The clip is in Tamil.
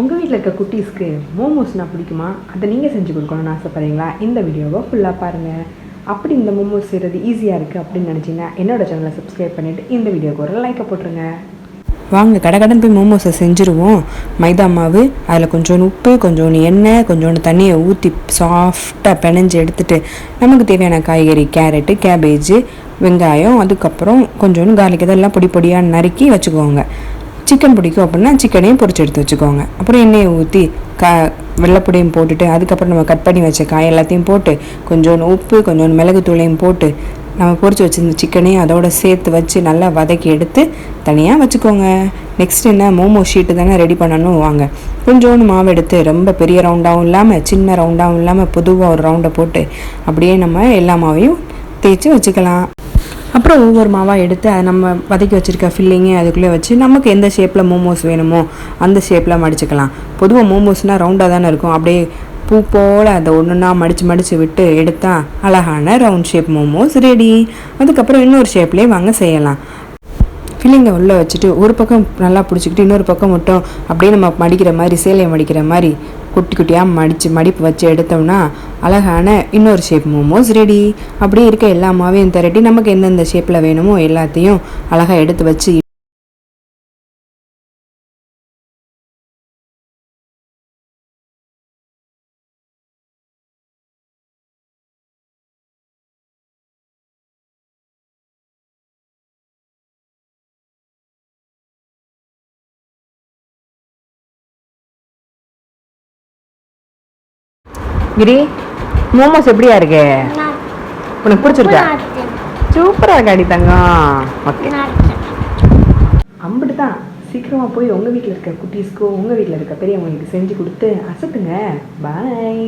உங்கள் வீட்டில் இருக்க குட்டீஸ்க்கு மோமோஸ்னால் பிடிக்குமா? அதை நீங்கள் செஞ்சு கொடுக்கணும்னு ஆசைப்படுறீங்களா? இந்த வீடியோவை ஃபுல்லாக பாருங்கள் அப்படி இந்த மோமோஸ் செய்கிறது ஈஸியாக இருக்குது அப்படின்னு நினச்சிங்கன்னா என்னோடய சேனலை சப்ஸ்கிரைப் பண்ணிவிட்டு இந்த வீடியோக்கு ஒரு லைக்கை போட்டுருங்க. வாங்க கடகடன் போய் மோமோஸை செஞ்சுருவோம். மைதா மாவு அதில் கொஞ்சோண்டு உப்பு கொஞ்சோண்டு எண்ணெய் கொஞ்சோண்டு தண்ணியை ஊற்றி சாஃப்டாக பிணைஞ்சு எடுத்துகிட்டு நமக்கு தேவையான காய்கறி கேரட்டு கேபேஜு வெங்காயம் அதுக்கப்புறம் கொஞ்சோண்டு கார்லிக் இதெல்லாம் பொடி பொடியாக நறுக்கி வச்சுக்கோங்க. சிக்கன் பிடிக்கும் அப்படின்னா சிக்கனையும் பொறிச்சு எடுத்து வச்சுக்கோங்க. அப்புறம் எண்ணெயை ஊற்றி கா வெள்ளைப்பொடியும் போட்டுட்டு அதுக்கப்புறம் நம்ம கட் பண்ணி வச்ச காய் எல்லாத்தையும் போட்டு கொஞ்சோண்டு உப்பு கொஞ்சோண்டு மிளகுத்தூளையும் போட்டு நம்ம பொறிச்சு வச்சுருந்த சிக்கனையும் அதோட சேர்த்து வச்சு நல்லா வதக்கி எடுத்து தனியாக வச்சுக்கோங்க. நெக்ஸ்ட் என்ன மோமோ ஷீட்டு தானே ரெடி பண்ணணும்? வாங்க. கொஞ்சோண்டு மாவு எடுத்து ரொம்ப பெரிய ரவுண்டாகவும் இல்லாமல் சின்ன ரவுண்டாகவும் இல்லாமல் பொதுவாக ஒரு ரவுண்டை போட்டு அப்படியே நம்ம எல்லா மாவையும் தேய்ச்சி வச்சுக்கலாம். அப்புறம் ஒவ்வொரு மாவாக எடுத்து அதை நம்ம வதக்கி வச்சுருக்க ஃபில்லிங்கு அதுக்குள்ளே வச்சு நமக்கு எந்த ஷேப்பில் மோமோஸ் வேணுமோ அந்த ஷேப்பில் மடிச்சுக்கலாம். பொதுவாக மோமோஸ்னால் ரவுண்டாக தானே இருக்கும். அப்படியே பூ போல் அதை ஒன்றுன்னா மடித்து மடித்து விட்டு எடுத்தால் அழகான ரவுண்ட் ஷேப் மோமோஸ் ரெடி அதுக்கப்புறம் இன்னொரு ஷேப்லேயே வாங்க செய்யலாம். ஃபில்லிங்கை உள்ளே வச்சுட்டு ஒரு பக்கம் நல்லா பிடிச்சிக்கிட்டு இன்னொரு பக்கம் மட்டும் அப்படியே நம்ம மடிக்கிற மாதிரி சேலையை மடிக்கிற மாதிரி குட்டி குட்டியாக மடித்து மடிப்பு வச்சு எடுத்தோம்னா அழகான இன்னொரு ஷேப் மோமோஸ் ரெடி அப்படியே இருக்க எல்லா மாவையும் திரட்டி நமக்கு எந்தெந்த ஷேப்பில் வேணுமோ எல்லாத்தையும் அழகாக எடுத்து வச்சு கிரி மோமோஸ் எப்படியா இருக்கு? உனக்கு பிடிச்சிருக்கா? சூப்பராக இருக்காடி தங்கம். ஓகே அம்பிட்டு தான் சீக்கிரமாக போய் உங்கள் வீட்டில் இருக்க குட்டீஸ்க்கோ உங்கள் வீட்டில் இருக்க பெரியவங்களுக்கு செஞ்சு கொடுத்து அசத்துங்க. பாய்